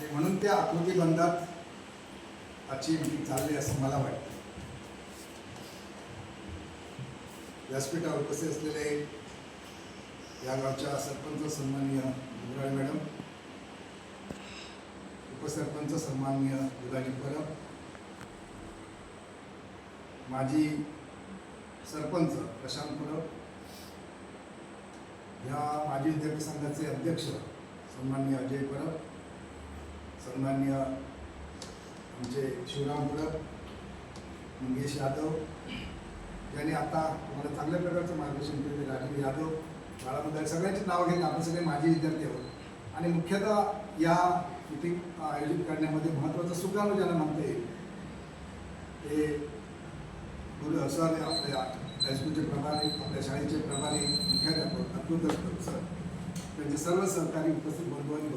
आणि म्हणून त्या आकृतीबंधात आजची मीटिंग चालली असं मला वाटतं. व्यासपीठावर उपस्थित असलेले या गावच्या सरपंच सन्माननीय गुजराळे मॅडम. उपसरपंच सन्माननीय दुधाजी परब. माजी सरपंच प्रशांत परब. या माजी विद्यार्थी संघाचे अध्यक्ष सन्माननीय अजय परब. सन्मान्य आमचे शिवराम परब मंगेश यादव यांनी आता तुम्हाला चांगल्या प्रकारचं मार्गदर्शन केले राजीव यादव बाळामुदार सगळ्यांची नावं घेऊन आपण सगळे माजी विद्यार्थी आहोत. आणि मुख्यतः या मिटिंग आयोजित करण्यामध्ये महत्त्वाचं सुकाणू ज्याला म्हणता येईल ते गुरु सर आपल्या हायस्कूलचे प्रभारी आपल्या शाळेचे प्रभारी मुख्याध्यापक अतुल दत्त सर त्यांचे सर्व सहकारी उपस्थित बंधू आणि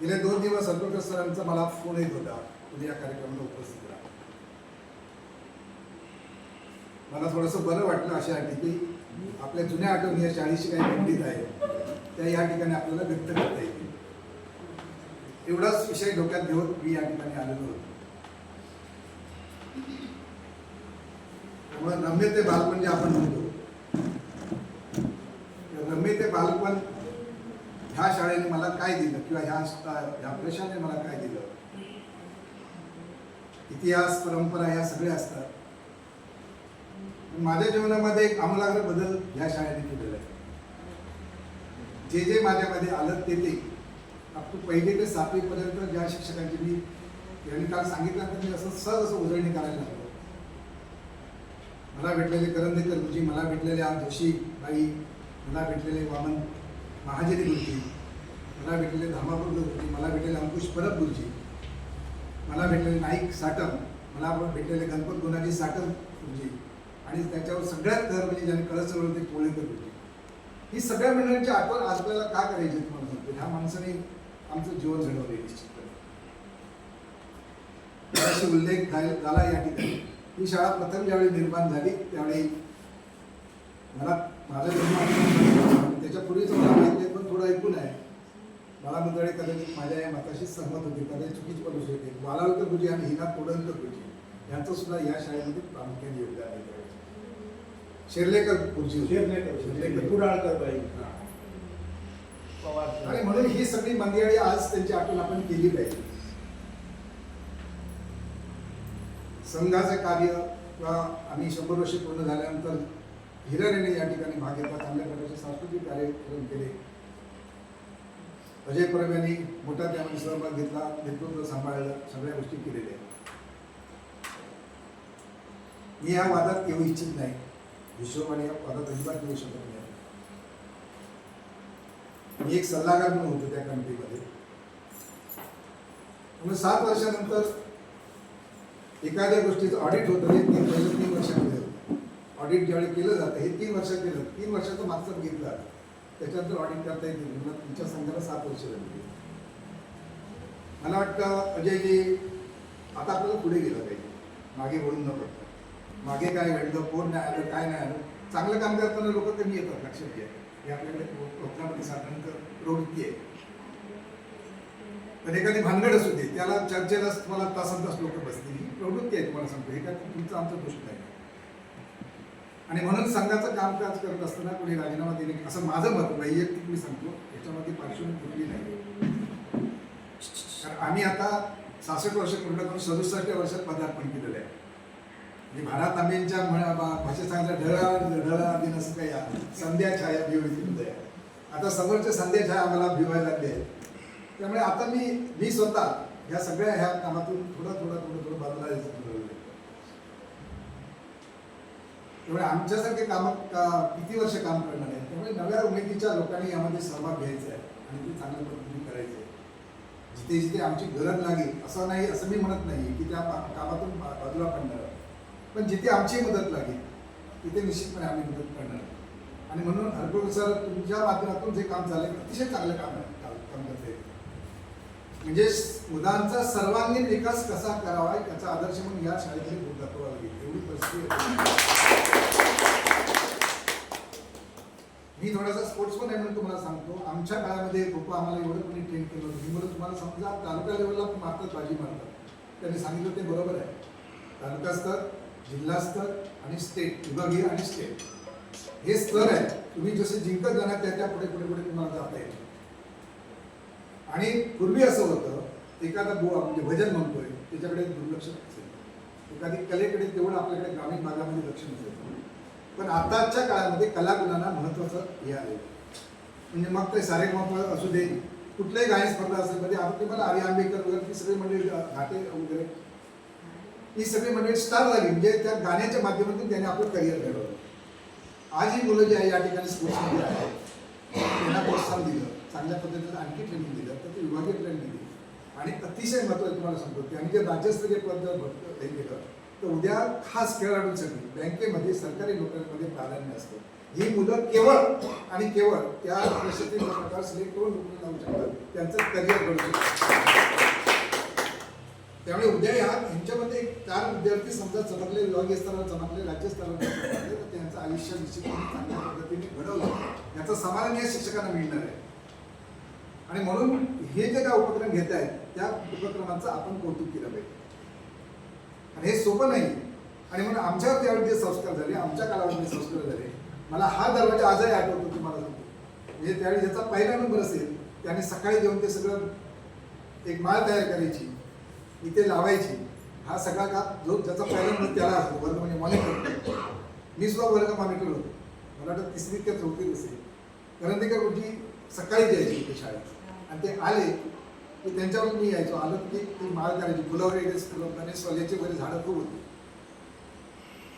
गेले दोन दिवस अतुलकर सरांचा मला फोन येत होता. तुम्ही या कार्यक्रमाला उपस्थित राहा. मला थोडंसं बरं वाटलं अशा की आपल्या जुन्या आठवणी या शाळेशी काही निगडीत आहे त्या या ठिकाणी आपल्याला व्यक्त करता येतील. एवढाच विषय डोक्यात घेऊन मी या ठिकाणी आलेलो होतो. त्यामुळे रम्य ते बालपण जे आपण म्हणतो रम्य ते बालपण ह्या शाळेने मला काय दिलं किंवा ह्या ह्या प्रशाने मला काय दिलं? इतिहास परंपरा ह्या सगळ्या असतात. माझ्या जीवनामध्ये एक आमूलाग्र बदल ह्या शाळेने केलेला आहे. जे जे माझ्यामध्ये आलं ते ते. अप पहिली ते सातवीपर्यंत ज्या शिक्षकांची मी यांनी काल सांगितलं तर मी असं सहज असं उजळणी करायला लागलो. मला भेटलेले करंदेकर गुरुजी मला भेटलेले आज जोशी बाई मला भेटलेले वामन महाजनी गुरुजी मला भेटलेले धामापूर गुरुजी मला भेटलेले अंकुश परब गुरुजी मला भेटलेले नाईक साटम मला भेटलेले गणपत गुणाजी साटम गुरुजी आणि त्याच्यावर सगळ्यात घर म्हणजे ज्यांनी कळस चढवलं ते कोळेकर गुरुजी ही सगळ्या मंडळींची आठवण आज आपल्याला का करायची तुम्हाला सांगतो ह्या माणसाने आमचं जीवन झडवले निश्चितपणे. उल्लेख झाला या ठिकाणी. ही शाळा प्रथम ज्यावेळी निर्माण झाली त्यावेळी मला माझा जन्म आठवतो. त्याच्या पूर्वीचं मला माहिती आहे पण थोडं ऐकून आहे मला कदाचित माझ्या या मताशी सहमत होते. कदाचित चुकीच पण असू शकते बालावकर गुरुजी आणि हिना तोडणकर गुरुजी यांचं सुद्धा या शाळेमध्ये प्रामुख्याने योगदान आहे. शेर्लेकर गुरुजी होते. शेर्लेकर. कुडाळकर बाई आणि म्हणून ही सगळी मंदिराळी आज त्यांची आठवण आपण केली पाहिजे संघाचे कार्य किंवा आम्ही शंभर वर्षे पूर्ण झाल्यानंतर हिराण्याने या ठिकाणी भाग घेतला. चांगल्या प्रकारचे सांस्कृतिक कार्यक्रम केले. अजय परब यांनी मोठा त्यामध्ये सहभाग घेतला नेतृत्व सांभाळलं सगळ्या गोष्टी केलेल्या आहेत. मी या वादात येऊ इच्छित नाही. हिशोबाने या वादात अजिबात येऊ शकत नाही. मी एक सल्लागार म्हणून होतो त्या कमिटीमध्ये म्हणून सात वर्षानंतर एखाद्या गोष्टीचं ऑडिट होतं हे तीन वर्ष तीन वर्षामध्ये. होतं ऑडिट ज्यावेळी केलं जातं हे तीन वर्षात केलं. तीन वर्षाचं मागचं घेतलं. जातं त्याच्यानंतर ऑडिट करता येतील मला तुमच्या संघाला सात वर्ष झाली मला वाटतं म्हणजे अजयजी आता आपल्याला पुढे गेलं पाहिजे. मागे वळून न पडतं मागे काय घडलं कोण नाही आलं काय नाही आलं. चांगलं काम करताना लोक कमी येतात लक्षात घ्या. हे आपल्याकडे कोकणामध्ये साधारणतः प्रवृत्ती आहे. पण एखादी भानगड असू दे त्याला चर्चेला तुम्हाला तासन तास लोक बसतील. ही प्रवृत्ती आहे तुम्हाला सांगतो हे काय तुमचं आमचं दोष नाही. आणि म्हणून संघाचं कामकाज करत असताना कोणी राजीनामा दिले असं माझं मत वैयक्तिक मी सांगतो याच्यामध्ये पार्श्वभूमी कुठली नाही. कारण आम्ही आता सहासष्ट वर्ष पूर्ण करून सदुसष्ट वर्षात पदार्पण केलेलं आहे. म्हणजे भारत आंबेंच्या भाषेत सांगितलं ढळा ढळा दिन असं काही संध्या छाया भिवळीतील आता समोरच्या संध्या छाया आम्हाला भिवायला लागले आहे त्यामुळे आता मी मी स्वतः या सगळ्या ह्या कामातून थोडा थोडं थोडं थोडं बाजूला यायचं आमच्यासारखे काम का- किती वर्ष काम करणार आहे त्यामुळे नव्या उमेदीच्या लोकांनी यामध्ये सहभाग घ्यायचा आहे आणि ते चांगल्या पद्धतीने करायचं आहे जिथे जिथे आमची गरज लागेल असं नाही असं मी म्हणत नाही की त्या कामातून बाजूला पडणार पण जिथे आमची मदत लागेल तिथे निश्चितपणे आम्ही मदत करणार आणि म्हणून हरकुल सर तुमच्या माध्यमातून जे काम झालं अतिशय चांगलं काम आहे काम करते म्हणजे मुलांचा सर्वांगीण विकास कसा करावा याचा आदर्श म्हणून या शाळेकडे दूर दाखवावा लागेल एवढी परिस्थिती आहे. मी थोडासा स्पोर्ट्समन आहे म्हणून तुम्हाला सांगतो. आमच्या काळामध्ये खो खो आम्हाला एवढं कोणी ट्रेन केलं होतं म्हणून तुम्हाला समजा तालुका लेवलला मारतात बाजी मारतात. त्यांनी सांगितलं ते बरोबर आहे. तालुका स्तर जिल्हा स्तर आणि स्टेट विभागीय आणि स्टेट हे स्तर आहे. तुम्ही जसे जिंकत जाणार त्या त्या पुढे पुढे पुढे तुम्हाला जाता येईल. आणि पूर्वी असं होतं एखादा बुवा म्हणजे भजन म्हणतोय त्याच्याकडे दुर्लक्ष असेल एखादी कलेकडे तेवढं आपल्याकडे ग्रामीण भागामध्ये लक्ष नसेल. पण आताच्या काळामध्ये कलागुणांना महत्वाचं हे आले म्हणजे मग ते सारे असू दे. कुठल्याही गायन स्पर्धा असेल म्हणजे आता तुम्हाला आर्य आंबेकर वगैरे ती सगळी मंडळी घाटे वगैरे ही सगळी मंडळी स्टार झाली. म्हणजे त्या गाण्याच्या माध्यमातून त्याने आपलं करिअर घडवलं. आज ही मुलं जी आहे या ठिकाणी स्पोर्ट्समध्ये आहेत त्यांना प्रोत्साहन दिलं. चांगल्या पद्धतीनं आणखी ट्रेनिंग दिलं. तर ते विभागीय ट्रेनिंग दिली. आणि अतिशय महत्त्वाचं तुम्हाला सांगतो. त्यांनी जे राज्यस्तरीय पद जर भरत- हे केलं तर उद्या खास खेळाडूंसाठी बँकेमध्ये सरकारी नोकऱ्यांमध्ये प्राधान्य असतं. ही मुलं केवळ आणि केवळ त्या प्रशिक्षित प्रकार सिलेक्ट करून नोकरी लावू शकतात. त्यांचं करिअर घडू शकतं. त्यामुळे उद्या या यांच्यामध्ये चार विद्यार्थी समजा चमकले विभागीय स्तरावर चमकले राज्य स्तरावर चमकले तर त्यांचं आयुष्य निश्चितपणे चांगल्या पद्धतीने घडवलं. याचा समाधान या शिक्षकांना मिळणार आहे. आणि म्हणून हे जे काय उपक्रम घेत आहेत त्या उपक्रमांचं आपण कौतुक केलं पाहिजे. आणि हे सोपं नाही. आणि म्हणून आमच्यावर त्यावेळी जे संस्कार झाले आमच्या कालावधी संस्कार झाले. मला हा दरवाजा आजही आठवतो तुम्हाला सांगतो. म्हणजे त्यावेळी ज्याचा पहिला नंबर असेल त्याने सकाळी देऊन ते सगळं एक माळ तयार करायची इथे लावायची. हा सगळा का जो ज्याचा पहिला नंबर त्याला असतो वर्ग म्हणजे मॉनिटर. मी सुद्धा वर्ग मॉनिटर होतो. मला वाटतं तिसरी त्या चौथीत असेल. करंदीकर गुरुजी सकाळी द्यायची शाळेत. आणि ते आले तर त्यांच्यावर मी यायचो. आलो की ती माळ करायची फुलं वगैरे फुलं आणि सोल्याची वगैरे झाडं खूप होती.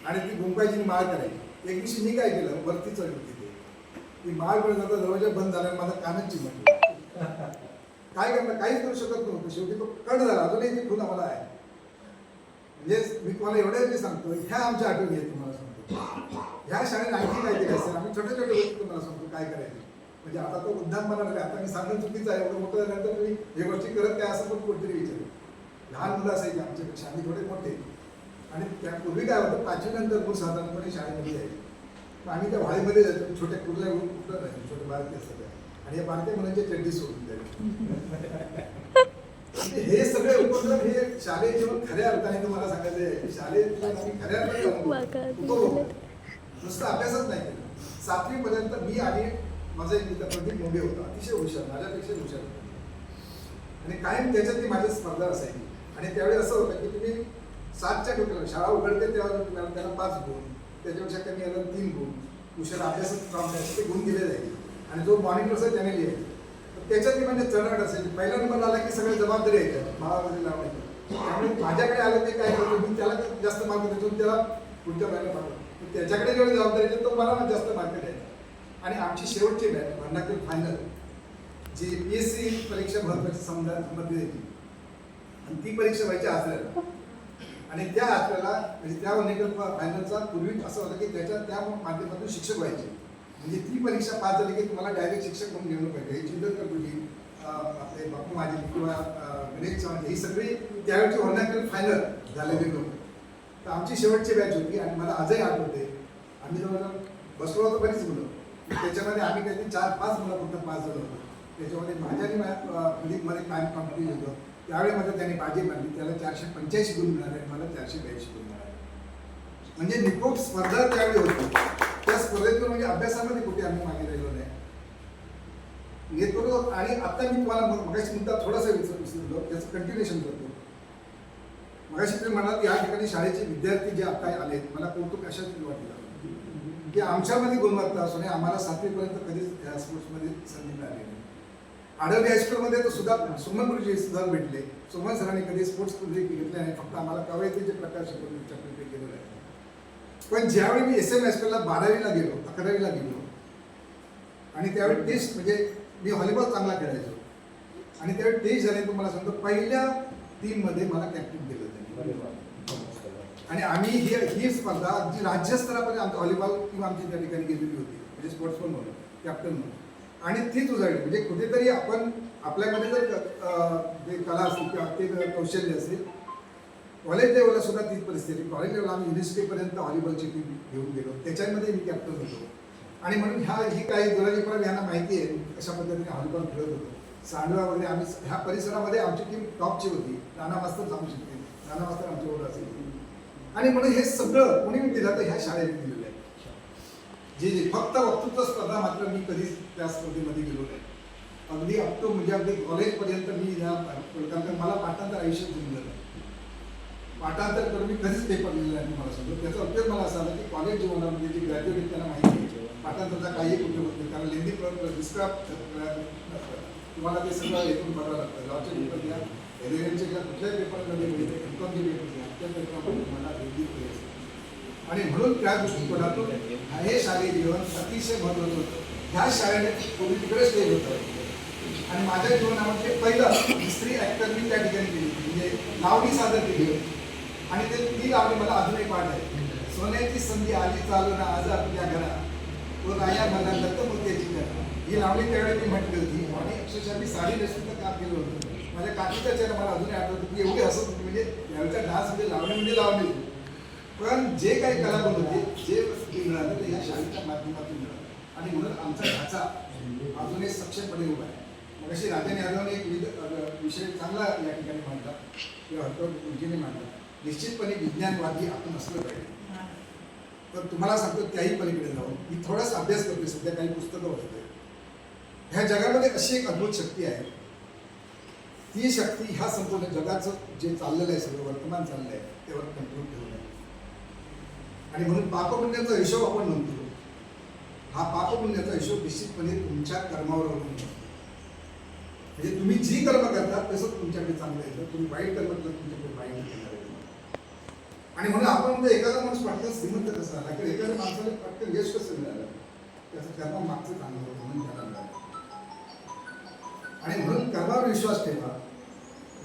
आणि ती गुंपायची माळ करायची एक दिवशी मी काय केलं वरती चढली तिथे. ती माळ करत जाता दरवाजा बंद झाला आणि माझा कानच चिमटला काय करणार काहीच करू शकत नव्हतं. शेवटी तो कट झाला. अजूनही ती फुलं मला आहे. म्हणजे मी तुम्हाला एवढ्या मी सांगतो ह्या आमच्या आठवणी आहेत तुम्हाला सांगतो. ह्या शाळेत आणखी काय केलं असेल? आम्ही छोटे छोटे गोष्टी तुम्हाला सांगतो काय करायचं. म्हणजे आता तो उद्धानपणा झाला आता मी सांगणं चुकीचं आहे एवढं मोठं झाल्यानंतर मी हे गोष्टी करत काय असं पण कोणतरी विचार लहान मुलं असायची आमच्यापेक्षा आम्ही थोडे मोठे. आणि त्यापूर्वी काय होतं पाचवी नंतर मूळ साधारणपणे शाळेमध्ये यायचे. मग आम्ही त्या वाळीमध्ये जायचो छोट्या कुर्ल्या घेऊन कुठं राहायचो छोटे बालके असतात. आणि या बालक्या मुलांचे चड्डी सोडून द्यायचे. म्हणजे हे सगळे उपक्रम हे शालेय जीवन खऱ्या अर्थाने तुम्हाला सांगायचं आहे. शालेय जीवन आम्ही खऱ्या अर्थाने. नुसतं अभ्यासच नाही केला. सातवी पर्यंत मी आणि माझा एक मित्र प्रदीप मुंबई होता. अतिशय हुशार माझ्यापेक्षा हुशार होता. आणि कायम त्याच्यात ती माझी स्पर्धा असायची. आणि त्यावेळी असं होतं की तुम्ही सातच्या टोक्याला शाळा उघडते तेव्हा तुम्हाला त्याला पाच गुण त्याच्यापेक्षा कमी आला तीन गुण हुशार अभ्यासात काम करायचं ते गुण दिले जाईल आणि जो मॉनिटर असेल त्याने लिहायचे. तर त्याच्यात ती म्हणजे चढाट असेल पहिला नंबर आला की सगळे जबाबदारी येतात भावामध्ये लावायची त्यामुळे माझ्याकडे आलं ते काय करतो मी त्याला जास्त मार्क देतो त्याला पुढच्या बाहेर पाठवतो त्याच्याकडे जेवढी जबाबदारी तो मला जास्त मार्क द्यायचा आणि आमची शेवटची batch Bhandarkar final G P S C परीक्षा महत्वाची संबंधित यायची आणि ती परीक्षा व्हायची आचऱ्याला आणि त्या आचऱ्याला म्हणजे त्या निकल फायनलचा पूर्वी असं होतं की त्याच्या त्या माध्यमातून शिक्षक व्हायचे. म्हणजे ती परीक्षा पास झाली की तुम्हाला डायरेक्ट शिक्षक म्हणून घेऊन पाहिजे हे चिंतनकर गुरुजी अं, आपले बापू माझे किंवा गणेश चव्हाण ही सगळी त्यावेळची वर्णाकर फायनल झालेली लोक. तर आमची शेवटची बॅच होती आणि मला आजही आठवते. आम्ही जवळ बसलो होतो बरीच मुलं. त्याच्यामध्ये आम्ही काहीतरी चार पाच मुलं फक्त पास झालो होतो. त्याच्यामध्ये माझ्या आणि माझ्या प्रदीपमध्ये कायम कॉम्पिटिशन होतं. त्यावेळेमध्ये त्याने बाजी मारली. त्याला चारशे पंच्याऐंशी गुण मिळाले मला चारशे ब्याऐंशी गुण मिळाले. म्हणजे निकोप स्पर्धा त्यावेळी होती. त्या स्पर्धेतून म्हणजे अभ्यासामध्ये कुठे आम्ही मागे राहिलो नाही. नेतृत्व आणि आता मी तुम्हाला मगाशी मुद्दा थोडासा विचार विसरलो त्याचं कंटिन्युएशन करतो. मगाशी तुम्ही म्हणाल या ठिकाणी शाळेचे विद्यार्थी जे आता आले मला कौतुक अशाच वाटलं की आमच्यामध्ये गुणवत्ता असून आम्हाला सातवीपर्यंत कधीच या स्पोर्ट्समध्ये संधी मिळाली नाही. आडवली हायस्कूलमध्ये तर सुद्धा सुमन गुरुजी सुद्धा भेटले. सुमन सरांनी कधी स्पोर्ट्स गुरुजी घेतले नाही. फक्त आम्हाला कवयतीचे प्रकार शिकवून चक्र केलेलं आहे पण ज्यावेळी मी एस एम हायस्कूलला बारावीला गेलो अकरावीला गेलो आणि त्यावेळी टेस्ट म्हणजे मी व्हॉलीबॉल चांगला खेळायचो. आणि त्यावेळी टेस्ट झाले तुम्हाला सांगतो पहिल्या टीममध्ये मला कॅप्टन केलं त्यांनी. आणि आम्ही ही ही स्पर्धा अगदी राज्यस्तरापर्यंत आमचं व्हॉलीबॉल टीम आमची त्या ठिकाणी गेलेली होती म्हणजे स्पोर्ट्स पण म्हणून कॅप्टन म्हणून. आणि तीच उजाडली म्हणजे कुठेतरी आपण आपल्यामध्ये जर जे कला असेल किंवा ते कौशल्य असेल कॉलेज लेवलला सुद्धा तीच परिस्थिती. कॉलेज लेवलला आम्ही युनिव्हर्सिटीपर्यंत व्हॉलीबॉलची टीम घेऊन गेलो. त्याच्यामध्ये मी कॅप्टन होतो. आणि म्हणून ह्या ही काही दुराजी पण यांना माहिती आहे कशा पद्धतीने व्हॉलीबॉल खेळत होतो. सांडवा वगैरे आम्ही ह्या परिसरामध्ये आमची टीम टॉपची होती. राणा मास्तर सांगू शकते. राणा मास्तर आमच्याबरोबर ओळख असेल. आणि म्हणून हे सगळं कोणी दिलं तर ह्या शाळेने दिलेलं आहे. जे जे फक्त वक्तृत्व स्पर्धा मात्र मी कधीच त्या स्पर्धेमध्ये गेलो नाही. अगदी अप टू म्हणजे अगदी कॉलेजपर्यंत मी ह्या कारण मला पाठांतर आयुष्यात जमलं नाही. पाठांतर करून मी कधीच पेपर लिहिला नाही मला सांगतो त्याचा उपयोग मला असा की कॉलेज जीवनामध्ये जे ग्रॅज्युएट आहेत त्यांना माहिती आहे. पाठांतरचा काही उपयोग होत नाही. कारण लेंदी दुसरा तुम्हाला ते सगळं ऐकून बघावं लागतं. गावच्या पेपर कुठल्याही पेपरमध्ये मिळते इन्कमचे पेपर घ्या त्या पेपरमध्ये तुम्हाला लेंदी आणि म्हणून त्या दृष्टिकोनातून हे शालेय जीवन अतिशय महत्वाचं होतं. ह्या शाळेने पूर्वी तिकडे स्टेज होतं आणि माझ्या जीवनामध्ये पहिलं स्त्री ऍक्टर मी त्या ठिकाणी केली. म्हणजे लावणी सादर केली होती. आणि ते ती लावणी मला अजूनही पाठ आहे सोन्याची संधी आली चालू ना आज आपल्या घरा तो राया मला दत्तमूर्त्याची घरा ही लावणी त्यावेळी मी म्हटली होती. आणि अक्षरशः मी साडी नेसून काम केलं होतं. माझ्या काकीचा चेहरा मला अजूनही आठवतो की एवढी हसत होती. म्हणजे यावेळीचा डान्स म्हणजे लावणी म्हणजे लावणी. पण जे काही कलागुण होते जे मिळाले ते या शाळेच्या माध्यमातून मिळाले. आणि म्हणून आमचा ढाचा अजूनही सक्षमपणे उभा आहे. मग अशी राजाने यादवने एक विषय चांगला या ठिकाणी मांडला. किंवा हरकत गुरुजीने मांडला. निश्चितपणे विज्ञानवादी आपण असलं पाहिजे. तर तुम्हाला सांगतो त्याही पलीकडे जाऊन मी थोडासा अभ्यास करतोय. सध्या काही पुस्तकं वाचते ह्या जगामध्ये अशी एक अद्भुत शक्ती आहे. ती शक्ती ह्या संपूर्ण जगाचं जे चाललेलं आहे सगळं वर्तमान चाललंय आहे त्यावर कंट्रोल ठेवून आहे. आणि म्हणून पापपुण्याचा हिशोब आपण म्हणतो. हा पापपुण्याचा हिशोब निश्चितपणे तुमच्या कर्मावर अवलंबून म्हणजे तुम्ही जी कर्म करता तसंच तुमच्याकडे चांगलं येतं तुम्ही वाईट कर्म केलं तुमच्याकडे वाईट येणार आणि म्हणून आपण म्हणजे एखादा माणूस पटकन श्रीमंत कसा आला किंवा एखाद्या माणसाला पटकन यश कसं मिळालं? त्याचं कर्म मागचं चांगलं होतं म्हणून त्याला मिळालं. आणि म्हणून कर्मावर विश्वास ठेवा.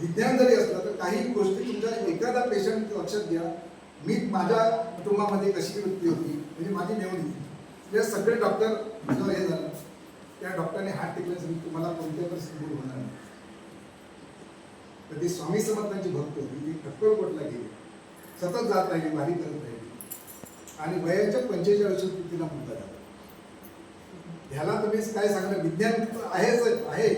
विज्ञान जरी असलं तर काही गोष्टी तुमच्या एखादा पेशंट लक्षात घ्या. मी माझ्या कुटुंबामध्ये कशी वृत्ती होती म्हणजे माझी नेवणी म्हणजे सगळे डॉक्टर जेव्हा हे झालं. त्या डॉक्टरने हात टेकल्यास मी तुम्हाला कोणत्या परिस्थिती दूर होणार नाही. तर ती स्वामी समर्थांची भक्त होती. ती अक्कलकोटला गेली. सतत जात राहिली वारी करत राहिली. आणि वयाच्या पंचेचाळीस तिला मुलगा झाला. ह्याला तुम्ही काय सांगणार? विज्ञान तर आहेच आहे.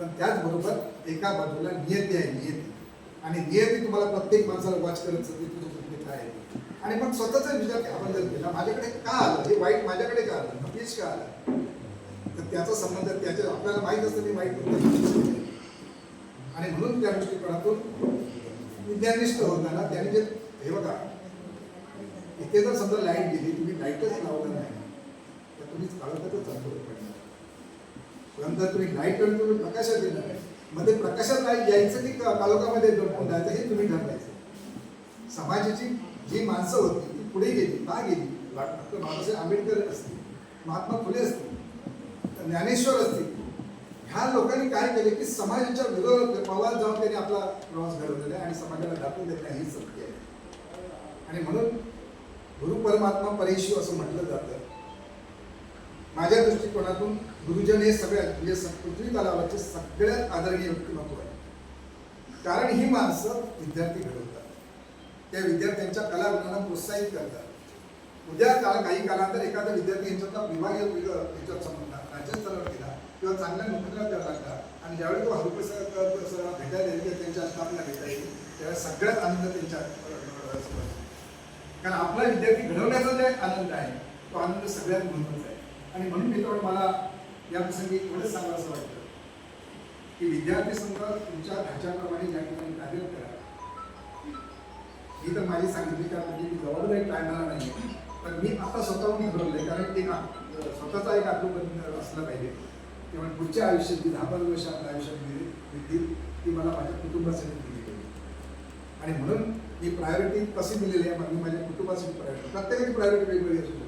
पण त्याचबरोबर एका बाजूला नियती आहे नियती. आणि नियती तुम्हाला प्रत्येक माणसाला वाच करत असते तुझं म्हणजे काय आहे? आणि मग स्वतःचा विचार आपण जर केला माझ्याकडे का आलं? हे वाईट माझ्याकडे का आलं? अपयश का आलं? तर त्याचा संबंध त्याच्या आपल्याला माहीत असतं मी वाईट करतो आणि म्हणून त्या दृष्टिकोनातून विज्ञानिष्ठ होताना त्याने जे हे बघा इथे जर समजा लाइट दिली तुम्ही लाईटच लावलं नाही तर तुम्ही काळोखातच चालतो पडणार नंतर तुम्ही लाइट आणि तुम्ही प्रकाशात येणार आहे? मग ते प्रकाशात लाइट यायचं की का- काळोखामध्ये डोकून जायचं हे तुम्ही ठरवायचं. समाजाची जी माणसं होती ती पुढे गेली का गेली. डॉक्टर बाबासाहेब आंबेडकर असतील महात्मा फुले असतील ज्ञानेश्वर असतील ह्या लोकांनी काय केले की समाजाच्या विरोधात प्रवास जाऊन त्यांनी आपला प्रवास घडवलेला आहे आणि समाजाला दाखवून देत नाही ही सत्य आहे. आणि म्हणून गुरु परमात्मा परेशिव असं म्हटलं जातं. माझ्या दृष्टिकोनातून गुरुजन हे सगळ्यात म्हणजे पृथ्वी तलावाचे सगळ्यात आदरणीय व्यक्तिमत्व आहे कारण ही माणसं विद्यार्थी घडवतात त्या विद्यार्थ्यांच्या कलागुणांना प्रोत्साहित करतात उद्या काळ काही कालांतर एखादा विद्यार्थी यांच्यातला विभागीय याच्यात संबंध राज्यस्तरावर गेला किंवा चांगल्या नोकरीला त्याला लागला आणि ज्यावेळी तो हरुप सर भेटायला येईल किंवा त्यांच्या स्टाफला घेता येईल त्यावेळेस सगळ्यात आनंद त्यांच्या कारण आपला विद्यार्थी घडवण्याचा जे आनंद आहे तो आनंद सगळ्यात महत्त्वाचा आहे आणि म्हणून मित्रांनो मला या प्रसंगी एवढंच सांगावं असं वाटतं की विद्यार्थी संघ तुमच्या ढाच्याप्रमाणे या ठिकाणी कार्यरत करा. ही तर माझी सांगितली का म्हणजे मी जबाबदारी टाळणार नाही पण मी आता स्वतःहून ठरवलंय कारण एक ना स्वतःचा एक आत्मबंध असला पाहिजे. तेव्हा पुढच्या आयुष्यात जी दहा पंधरा वर्ष आपल्या आयुष्यात मिळतील ती मला माझ्या कुटुंबासाठी दिली पाहिजे आणि म्हणून ही प्रायोरिटी कशी दिलेली आहे मी माझ्या कुटुंबासाठी प्रायोरिटी प्रत्येकाची प्रायोरिटी वेगवेगळी असू शकते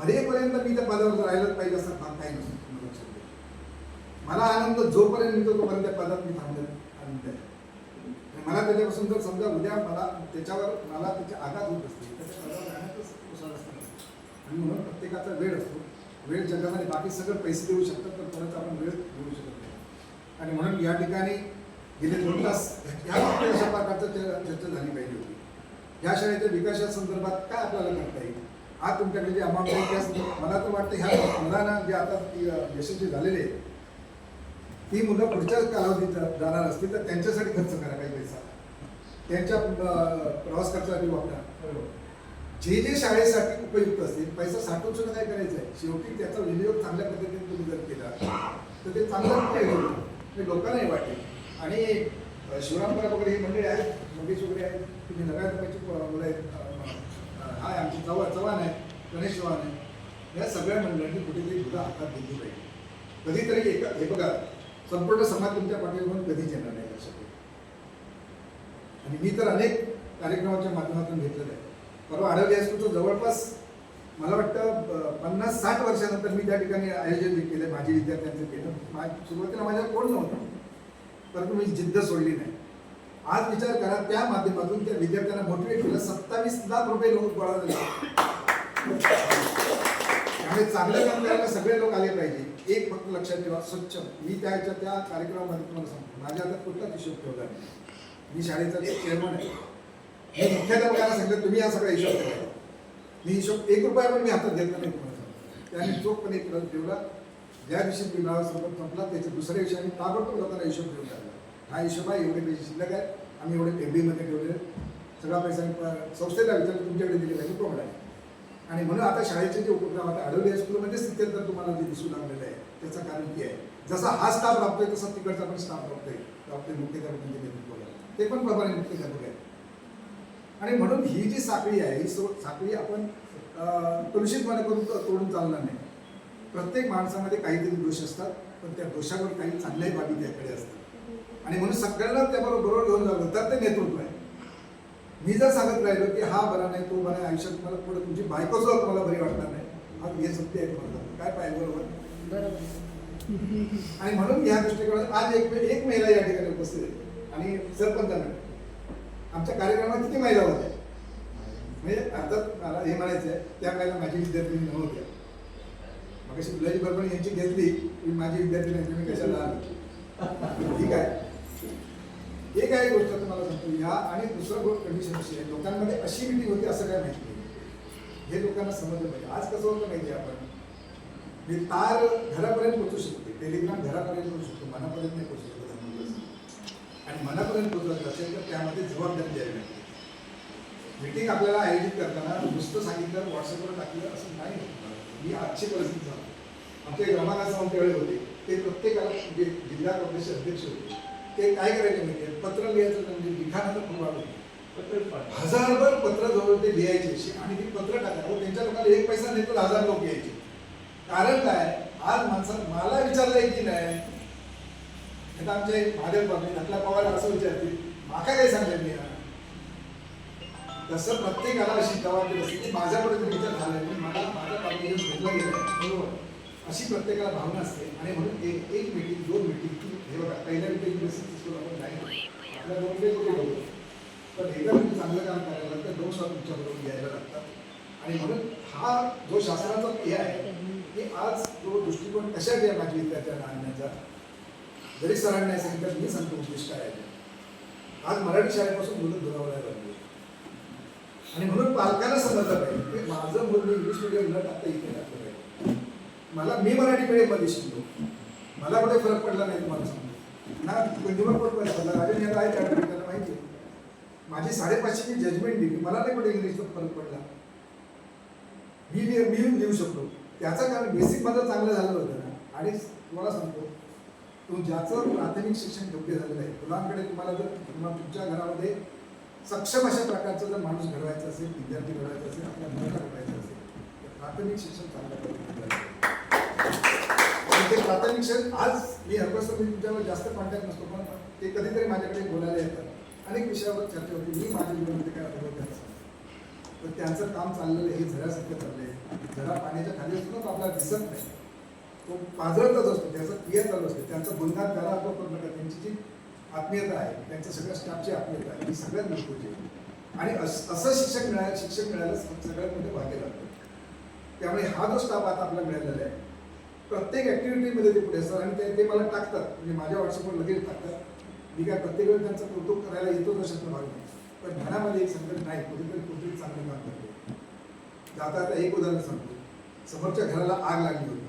मध्येपर्यंत मी त्या पदावर राहिलंच पाहिजे असं भाग काही नसतो लक्षात घ्या. मला आनंद जोपर्यंत मिळतो तोपर्यंत त्या पदात मी थांबण्यात आनंद आहे. आणि मला त्याच्यापासून जर समजा उद्या मला त्याच्यावर मला त्याचे आघात होत असते पदावर राहण्यातच आणि म्हणून प्रत्येकाचा वेळ असतो. वेळ जगामध्ये बाकी सगळं पैसे देऊ शकतात तर परत आपण वेळ देऊ शकत नाही. आणि म्हणून या ठिकाणी गेले दोन तास या बाबतीत अशा प्रकारचं चर्चा झाली पाहिजे होती. या शाळेच्या विकासासंदर्भात काय आपल्याला करता येईल? आज तुमच्याकडे जे अमाऊंट आहे मला तर वाटतं ह्या मुलांना जे आता यशस्वी झालेले आहेत, ती मुलं पुढच्या कालावधीत जाणार असतील तर त्यांच्यासाठी खर्च करा काही पैसा. त्यांच्या प्रवास खर्चासाठी वापरा जे जे शाळेसाठी उपयुक्त असतील पैसा साठवून सुद्धा काय करायचं आहे? शेवटी त्याचा विनियोग चांगल्या पद्धतीने तुम्ही जर केला तर ते चांगलं उपयोग लोकांनाही वाटेल. आणि शिवराम परब वगैरे ही मंडळी आहेत मंगेश वगैरे आहेत तुम्ही नव्या मुलं आहेत अ, आमचे हाय चव्हाण चव्हाण आहे गणेश चव्हाण आहे. या सगळ्या मंडळांनी कुठेतरी धुरा हातात घेतली पाहिजे. कधीतरी एक हे बघा संपूर्ण समाज तुमच्या पाठीवर कधीच येणार नाही लक्षात आणि मी तर अनेक कार्यक्रमाच्या माध्यमातून घेतलेलं आहे. परवा आढळले तो जवळपास मला वाटतं पन्नास साठ वर्षानंतर मी त्या ठिकाणी आयोजन केलं माझी विद्यार्थ्यांचं केलं. सुरुवातीला माझ्या कोण नव्हतं. परंतु मी जिद्द सोडली नाही. आज विचार करा त्या माध्यमातून त्या विद्यार्थ्यांना मोटिवेट केलं सत्तावीस लाख रुपये लोक गोळा झाले. त्यामुळे चांगलं काम करायला सगळे लोक आले पाहिजे. एक फक्त लक्षात ठेवा स्वच्छ. मी त्याच्या त्या कार्यक्रमामध्ये तुम्हाला सांगतो. माझ्या हातात कुठलाच हिशोब ठेवला नाही. मी शाळेचा चेअरमन आहे. मी मुख्याध्यापकांना सांगितलं तुम्ही हा सगळा हिशोब ठेवा. मी हिशोब एक रुपया पण मी हातात घेतला नाही तुम्हाला सांगतो. त्याने चोखपणे करत ठेवला ज्या दिवशी मी नाव संपत संपला त्याच्या दुसऱ्या दिवशी आम्ही ताबडतोब लोकांना हिशोब ठेवून टाकला. हा हिशोब आहे एवढे पैसे शिल्लक आहे. आम्ही एवढे एफ डीमध्ये ठेवले. सगळा पैसा संस्थेला विचारलं तुमच्याकडे दिले पाहिजे प्रमाण आहे. आणि म्हणून आता शाळेचे जे उपक्रम आता आढळले स्कूलमध्ये म्हणजे स्थित्यंतर तुम्हाला जे दिसू लागलेलं आहे त्याचं कारण की आहे. जसा हा स्टाफ राबतोय तसा तिकडचा पण स्टाफ राबतोय. राबतोय मुख्याध्यापकांच्या म्हणजे नेतृत्व ते पण प्रभारी मुख्याध्यापक आहेत. आणि म्हणून ही जी साखळी आहे ही सो- साखळी आपण कलुषितपणे करून तोडून चालणार नाही. प्रत्येक माणसामध्ये काहीतरी दोष असतात पण त्या दोषावर काही चांगल्याही बाबी त्याकडे असतात. आणि म्हणून सगळ्यांना त्याबरोबर बरोबर घेऊन जावं. तर ते नेतृत्व आहे. मी जर सांगत राहिलो की हा बरा नाही तो बरा आयुष्यात तुम्हाला पुढे तुमची बायको सुद्धा तुम्हाला बरी वाटणार नाही. हा हे सत्य आहे तुम्हाला. काय पाहिजे बरोबर? बरोबर. आणि म्हणून या दृष्टिकोनात आज एक एक महिला या ठिकाणी उपस्थित आहे. आणि सरपंच. आमच्या कार्यक्रमात किती महिला होत्या? म्हणजे अर्थात मला हे म्हणायचं आहे त्या महिला माझी विद्यार्थिनी नव्हत्या. मग अशी गुलाजी बरोबर यांची घेतली की माझी विद्यार्थी नाही मी कशाला आलो? ठीक आहे. एक आहे गोष्ट तुम्हाला सांगतो? या आणि दुसरं गोष्ट कंडिशन अशी आहे लोकांमध्ये अशी मिटिंग होती असं काय माहिती नाही. हे लोकांना समजलं पाहिजे. आज कसं होतं माहिती आपण? मी तार घरापर्यंत पोहोचू शकते. टेलिग्राम घरापर्यंत पोहोचू शकतो. मनापर्यंत नाही पोहोचू शकतो आणि मनापर्यंत पोहोचत असेल तर त्यामध्ये जबाबदारी द्यावी लागते. मिटिंग आपल्याला आयोजित करताना नुसतं सांगितलं व्हॉट्सअपवर टाकलं असं नाही होत. मी आजची परिस्थिती सांगतो. आमचे ग्रामकांचा मंत्र्यावेळी होते. ते प्रत्येकाला म्हणजे जिल्हा काँग्रेसचे अध्यक्ष होते. ते काय करायचे माहिती पत्र लिहायचं म्हणजे लिखाणाचं खूप आवड होती. हजारभर पत्र जवळ ते लिहायचे. आणि ती पत्र टाकायला त्यांच्या लोकांना एक पैसा नाही तर हजार लोक यायचे. कारण काय? आज माणसा मला विचारलंय की नाही? आता आमचे महादेव बाबी आपल्या पवार असं विचारतील. माका काय सांगेल मी तसं प्रत्येकाला अशी जबाबदारी असते की माझ्याकडे विचार झाला नाही. मला माझ्या बाबी घेतला गेला बरोबर? अशी प्रत्येकाला भावना असते. आणि म्हणून एक एक मिटिंग दोन मिटिंग हे बघा पहिल्या मिटिंग आपण नाही. आपल्या दोन ते कुठे बघू. पण तुम्ही चांगलं काम करायला लागतं. दोन स्वतः तुमच्याबरोबर यायला लागतात. आणि म्हणून हा जो शासनाचा हे आहे की आज तो दृष्टिकोन कशा घ्या माझी विद्यार्थ्यांना आणण्याचा? जरी सरांनी नाही सांगितलं मी सांगतो उद्दिष्ट काय आहे. आज मराठी शाळेपासून मुलं दुरावल्या लागली. आणि म्हणून पालकांना समजलं पाहिजे की माझं मुलं इंग्लिश मिडियम न टाकता इथे टाकलं पाहिजे. मला मी मराठी मिडियममध्ये शिकलो. मला कुठे फरक पडला नाही तुम्हाला सांगतो. ना कंझ्युमर कोर्टमध्ये पडला राजन याला आहे त्याला माहिती आहे. माझी साडेपाचशे मी जजमेंट दिली मला नाही कुठे इंग्लिशचा फरक पडला. मी मी येऊन लिहू शकतो त्याचं कारण बेसिक माझं चांगलं झालं होतं ना. आणि तुम्हाला सांगतो तू ज्याचं प्राथमिक शिक्षण योग्य झालेलं आहे मुलांकडे तुम्हाला जर तुम्हाला तुमच्या घरामध्ये सक्षम अशा प्रकारचं जर माणूस घडवायचा असेल विद्यार्थी घडवायचा असेल आपल्या मुलांना घडवायचं असेल तर प्राथमिक शिक्षण चांगलं पाहिजे. आणि ते प्राथमिक आज मी हरकत मी तुमच्यावर जास्त कॉन्टॅक्ट नसतो पण ते कधीतरी माझ्याकडे बोलायला येतात. अनेक विषयावर चर्चा होती मी माझ्या जीवनामध्ये काय अनुभव त्यांचा तर त्यांचं काम चाललेलं हे झऱ्यासारखं चाललंय. झरा पाण्याच्या खाली असतो तो आपल्याला दिसत नाही. तो पाजळतच असतो त्याचा क्रिया चालू असते. त्यांचा गुणगान करा तो करू नका. त्यांची जी आत्मीयता आहे त्यांच्या सगळ्या स्टाफची आत्मीयता आहे ही सगळ्यात महत्वाची आहे. आणि असं असं शिक्षक मिळालं शिक्षक मिळालं सगळ्यात मोठे भाग्य लागतं. त्यामुळे हा जो स्टाफ आता आपला मिळालेला आहे प्रत्येक ॲक्टिव्हिटीमध्ये ते पुढे असतात आणि ते- ते मला टाकतात. म्हणजे माझ्या व्हॉट्सअपवर लगेच टाकतात. मी काय प्रत्येक वेळी त्यांचं कौतुक करायला येतो तशात भाग नाही पण घरामध्ये एक संकट नाही. कुठेतरी कुठेतरी चांगलं काम करते. जाता आता एक उदाहरण सांगतो. समोरच्या घराला आग लागली होती.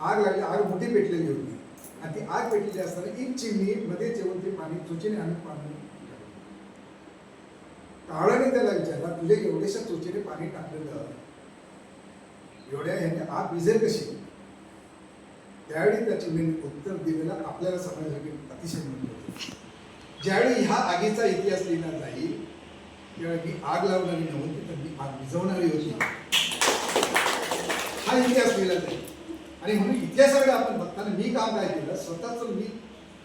आग लागली आग मोठी पेटलेली होती. आणि ती आग पेटलेली असताना एक चिमणी मध्ये जेवण ते पाणी चोचीने आणून पाणी काळाने त्याला विचारला तुझे एवढेशा चोचीने पाणी टाकलेलं? एवढ्या ह्याने आग विझेल कशी? त्यावेळी त्या चिमणीने उत्तर दिलेला आपल्याला समजण्यासाठी अतिशय महत्त्वाचं ज्यावेळी ह्या आगीचा इतिहास लिहिला जाईल त्यावेळी मी आग लावणारी नव्हती तर मी आग विझवणारी होती. हा इतिहास लिहिला जाईल. आणि म्हणून इतिहासाकडे आपण बघताना मी काम काय केलं स्वतःच मी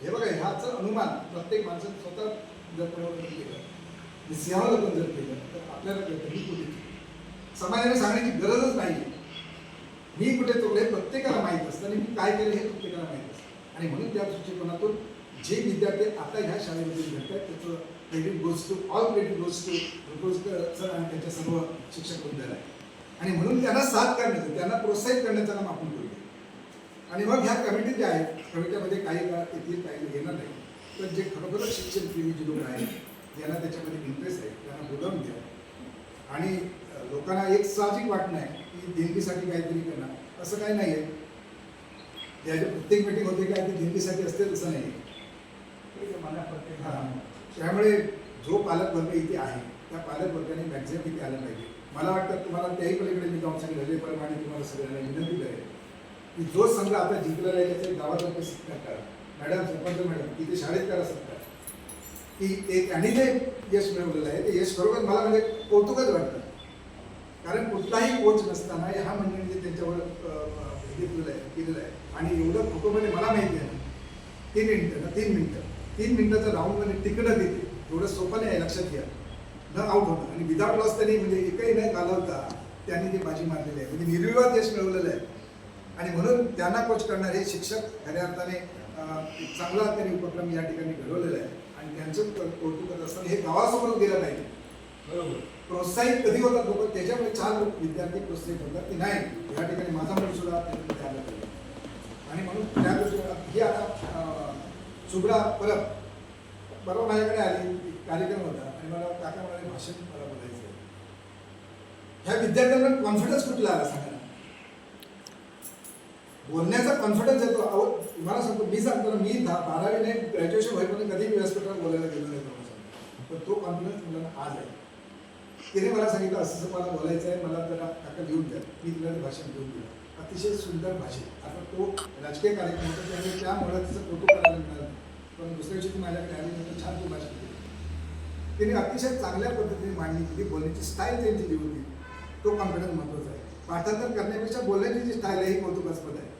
हे बघा ह्याचं अनुमान प्रत्येक माणसाने स्वतः जर परिवर्तन केलं सिंहावलं पण जर केलं तर आपल्याला कळतं मी कुठे समाजाने सांगण्याची गरजच नाही मी कुठे चुकले प्रत्येकाला माहीत असतं आणि मी काय केलं हे प्रत्येकाला माहीत असतं. आणि म्हणून त्या दृष्टिकोनातून जे विद्यार्थी आता ह्या शाळेमध्ये घडतात त्याचं credit goes to all credit goes to Rukojkar sir आणि त्यांच्या सर्व शिक्षक वृंदाला. आहे आणि म्हणून त्यांना साथ करण्याचं त्यांना प्रोत्साहित करण्याचं काम आपण करूया. आणि मग ह्या कमिटी ज्या आहेत कमिट्यामध्ये काही वेळा येतील काही येणार नाही. पण जे खरोखरच शिक्षण प्रेमी जे लोक आहेत ज्यांना त्याच्यामध्ये इंटरेस्ट आहे त्यांना बोलावून द्या. आणि लोकांना एक साहजिक वाटणं आहे की देणगीसाठी काहीतरी करणार असं काही नाही आहे ज्याच्या प्रत्येक मीटिंग होते काय ती देणगीसाठी असते तसं नाही आहे ठीक आहे, मला प्रत्येक हा. त्यामुळे जो पालकवर्ग इथे आहे त्या पालकवर्गाने मॅक्झिमम इथे आलं पाहिजे. मला वाटतं तुम्हाला त्याही पलीकडे मी जाऊन सांगितलं तुम्हाला सगळ्यांना विनंती करेल की जो संघ आता जिंकलेला आहे त्याचे गावातर्फे सत्कार करा. मॅडम सरपंच मॅडम तिथे शाळेत करा सत्कार की ते त्यांनी जे यश मिळवलेलं आहे ते यश खरोखर मला म्हणजे कौतुकच वाटतं. कारण कुठलाही कोच नसताना ह्या मंडळीने त्यांच्यावर हे घेतलेलं आहे केलेलं आहे. आणि एवढं फोटोमध्ये मला माहिती आहे ना तीन मिनिटं ना तीन मिनिटं. तीन मिनिटाचं राऊंडमध्ये तिकडं देते एवढं सोपं नाही आहे, लक्षात घ्या. न आउट होणं आणि विदाउट लॉस त्यांनी म्हणजे एकही न घालवता त्यांनी ती बाजी मारलेली आहे. म्हणजे निर्विवाद यश मिळवलेलं आहे. आणि म्हणून त्यांना कोच करणारे शिक्षक खऱ्या अर्थाने एक चांगला त्यांनी उपक्रम या ठिकाणी घडवलेला आहे. आणि त्यांचं कौतुक करत असताना हे गावासमोर गेलं पाहिजे बरोबर. प्रोत्साहित कधी होतात लोक? त्याच्यामुळे चार लोक विद्यार्थी प्रोत्साहित होतात. की नाही या ठिकाणी माझा मुलं सुद्धा त्याच्यामध्ये आला पाहिजे. आणि म्हणून त्या दृष्टीने ही आता सुगडा परत परवा माझ्याकडे आली कार्यक्रम होता. आणि मला काका म्हणाले भाषण मला बोलायचं आहे. ह्या विद्यार्थ्यांना कॉन्फिडन्स कुठला आला सांगा बोलण्याचा कॉन्फिडन्स येतो. अहो मला सांगतो मी सांगतो ना मी दहा बारावीने ग्रॅज्युएशन होईपर्यंत कधी व्यासपीठावर बोलायला गेलो नाही सांगतो. पण तो कॉन्फिडन्स मुलांना आज आहे. त्याने मला सांगितलं असं असं मला बोलायचं आहे मला जरा काका लिहून द्या. मी तिला भाषण लिहून दिलं अतिशय सुंदर भाषण. आता तो राजकीय कार्यक्रम होता त्यामुळे त्यामुळे तिचं फोटो करायला मिळाला पण दुसऱ्या दिवशी माझ्याकडे आली नंतर छान तू भाषण केली. त्यांनी अतिशय चांगल्या पद्धतीने मांडणी केली बोलण्याची स्टाईल त्यांची जी होती तो कॉन्फिडन्स महत्त्वाचा आहे. पाठांतर करण्यापेक्षा बोलण्याची जी स्टाईल आहे ही कौतुकास्पद आहे.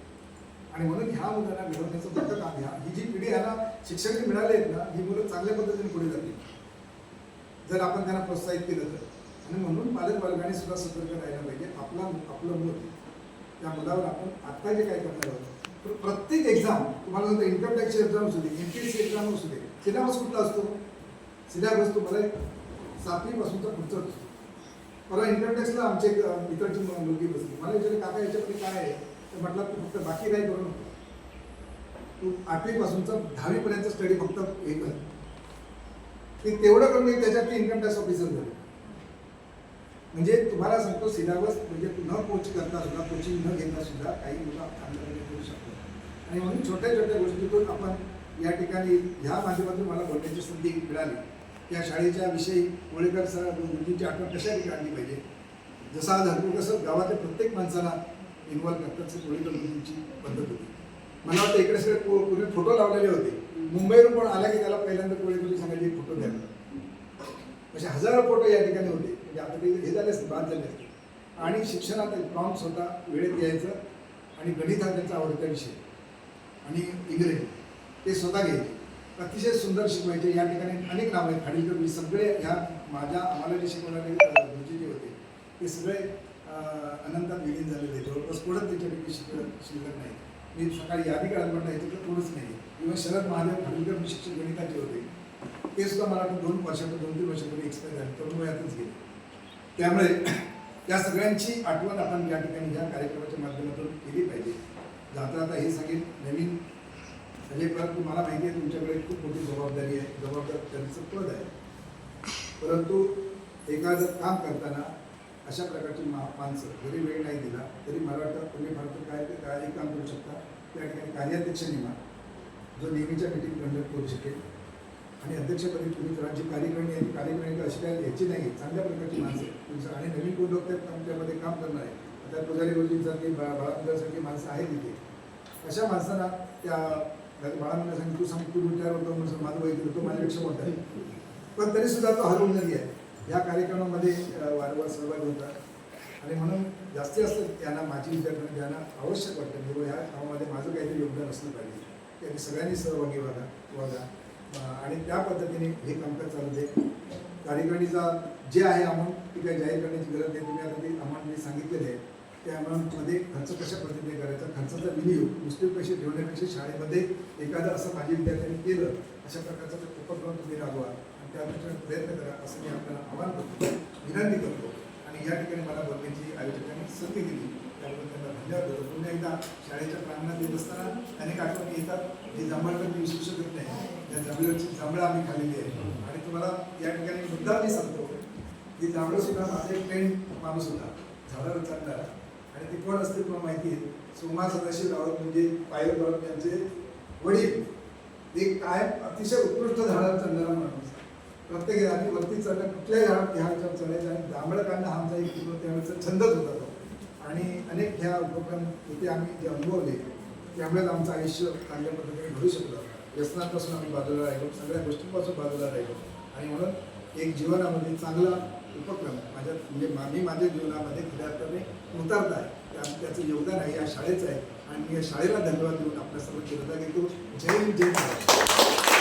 आणि म्हणून ह्या मुलांना घडवण्याचं फक्त काम घ्या ही जी पिढी ह्याला शिक्षक मिळाले आहेत ना ही मुलं चांगल्या पद्धतीने पुढे जातील. जर आपण त्यांना प्रोत्साहित केलं तर. आणि म्हणून पालकवर्गाने सुद्धा सतर्क राहायला पाहिजे. आपला आपलं मुलं त्या मुलावर आपण आत्ता जे काय करणार आहोत. तर प्रत्येक एक्झाम तुम्हाला सांगतो इन्कम टॅक्सची एक्झाम असू दे M P S C exam असू दे सिलेबस कुठला असतो? सिलेबस तुम्हाला सातवीपासूनचा पुढचा असतो. मला इन्कम टॅक्सला आमचे एक मित्राची मुलगी बसली. मला विचारलं काका याच्यामध्ये काय आहे? तर म्हटलं तू फक्त बाकी काय करू नको. तू आठवीपासूनचा दहावीपर्यंत स्टडी फक्त हे कर. ते तेवढं करून त्याच्यात ते इन्कम टॅक्स ऑफिसर झाले. म्हणजे तुम्हाला सांगतो सिलेबस म्हणजे न कोच करता सुद्धा कोचिंग न घेता सुद्धा काही मुलं करू शकतात. आणि म्हणून छोट्या छोट्या गोष्टीतून आपण या ठिकाणी ह्या माध्यमातून मला बोलण्याची संधी मिळाली. त्या शाळेच्या विषयी कोळेकर सर गुरुजींची आठवण कशा काढली पाहिजे. जसं धर्म कसं गावातील प्रत्येक माणसाला इन्व्हॉल्व करतात तसं कोळेकर गुरुजींची पद्धत होती. मला वाटतं इकडे सगळे पूर्वी फोटो लावलेले होते. मुंबईवरून कोण आला की त्याला पहिल्यांदा कोळेकरजी सांगायचे फोटो घ्यायला असे हजारो फोटो या ठिकाणी होते. म्हणजे आता हे झाले असते बाद झाले असते आणि शिक्षणात प्रॉम्प्ट स्वतः वेळेत यायचं आणि गणित हा त्यांचा आवडता विषय. आणि इंग्रजी. ते स्वतः घ्यायचे. अतिशय सुंदर शिकवायचे. या ठिकाणी अनेक नाव आहेत. खाडीलकर मी सगळे ह्या माझ्या आम्हाला जे शिकवणारे गुरुजी जे होते ते सगळे अनंतात विलीन झालेले आहेत. जवळपास कोणत त्याच्यापैकी शिकत शिल्लक नाही. मी सकाळी यादी काढत म्हटलं याच्याकडे कोणच नाही किंवा शरद महादेव खाडीलकर शिक्षक गणिताचे होते. ते सुद्धा मला दोन वर्षापूर्वी दोन तीन वर्षापूर्वी एक्सपायर झाले. तरुण वयातच गेले. त्यामुळे त्या सगळ्यांची आठवण आपण या ठिकाणी या कार्यक्रमाच्या माध्यमातून केली पाहिजे. जाता जाता हे सांगेन नवीन म्हणजे परंतु मला माहिती आहे तुमच्याकडे खूप मोठी जबाबदारी आहे जबाबदार त्यांचं पद आहे. परंतु एखादं काम करताना अशा प्रकारची मा माणसं जरी वेळ नाही दिला तरी मला वाटतं तुम्ही फक्त काय काय काम करू शकता. त्या ठिकाणी कार्याध्यक्ष नेमा जो नेहमीच्या मीटिंग कंडक्ट करू शकेल. आणि अध्यक्षपदी तुम्ही करा जी कार्यकारिणी आहे. कार्यकारिणी अशी काय याची नाही. चांगल्या प्रकारची माणसं तुमचं. आणि नवीन कोण लोक आहेत आमच्यामध्ये काम करणार. आहे आता पुजारी गुरुजींसारखी बा बाळासारखी माणसं आहेत इथे. अशा माणसांना त्या बाळांना सांगितलं तू सांग तू रिटायर होतो म्हणून माझं वय तो माझ्यापेक्षा मोठा आहे. पण तरीसुद्धा तो हरवून नाही आहे. या कार्यक्रमामध्ये वारंवार सहभागी होतात. आणि म्हणून जास्तीत जास्त त्यांना माझी विद्यार्थ्यांना द्यायला आवश्यक वाटतं की ह्या कामामध्ये माझं काहीतरी योगदान असलं पाहिजे. त्यांनी सगळ्यांनी सहभागी व्हावा व्हावा आणि त्या पद्धतीने हे कामकाज चालू आहे. कार्यकारिणीचा जे आहे अमाऊंट ती काही जाहीर करण्याची गरज नाही. तुम्ही आता ते अमाऊंट मी सांगितलेले आहे त्या अमाऊंटमध्ये खर्च कशा पद्धतीने करायचा खर्चाचा विनियोग नुसते पैसे ठेवण्यापेक्षा शाळेमध्ये एखादं असं माझ्या विद्यार्थ्यांनी केलं अशा प्रकारचा तो उपक्रम तुम्ही राबवा आणि त्या दृष्टीने प्रयत्न करा असं मी आपल्याला आवाहन करतो. विनंती करतो. आणि या ठिकाणी मला बोलण्याची आयोजकांनी संधी दिली. त्याबद्दल त्यांना पुन्हा एकदा शाळेच्या प्रांगणात येत असताना अनेक आठवणी येतात. जे जांभळकर मी विसरू शकत नाही. त्या जांभळाची जांभळं आम्ही खाल्लेली आहे. आणि तुम्हाला या ठिकाणी मुद्दा मी सांगतो. की जांभळं सुद्धा माझा एक ट्रेंड माणूस होता. झाडावर चालला आणि ते कोण असते तुम्हाला माहिती आहे? सोमा सदाशिव रावत म्हणजे पायल रावत यांचे वडील. ते काय अतिशय उत्कृष्ट झाडावर चढणारा माणूस. प्रत्येक आम्ही वरती चढणं कुठल्याही झाडात ह्या चढायचं आणि जांभळं काढणं हा आमचा एक त्यावेळेचा छंदच होता. आणि अनेक ह्या उपक्रम इथे आम्ही जे अनुभवले त्यामुळेच आमचं आयुष्य चांगल्या पद्धतीने घडू शकलं. व्यसनापासून आम्ही बाजूला राहिलो सगळ्या गोष्टींपासून बाजूला राहिलो. आणि म्हणून एक जीवनामध्ये चांगला उपक्रम माझ्या म्हणजे मी माझ्या जीवनामध्ये खऱ्या अर्थाने उतरत आहे. त्या- त्याचं योगदान आहे या शाळेचं आहे. आणि मी या शाळेला धन्यवाद देऊन आपल्या सर्व चिरता घेतो. जय हिंद, जय महाराष्ट्र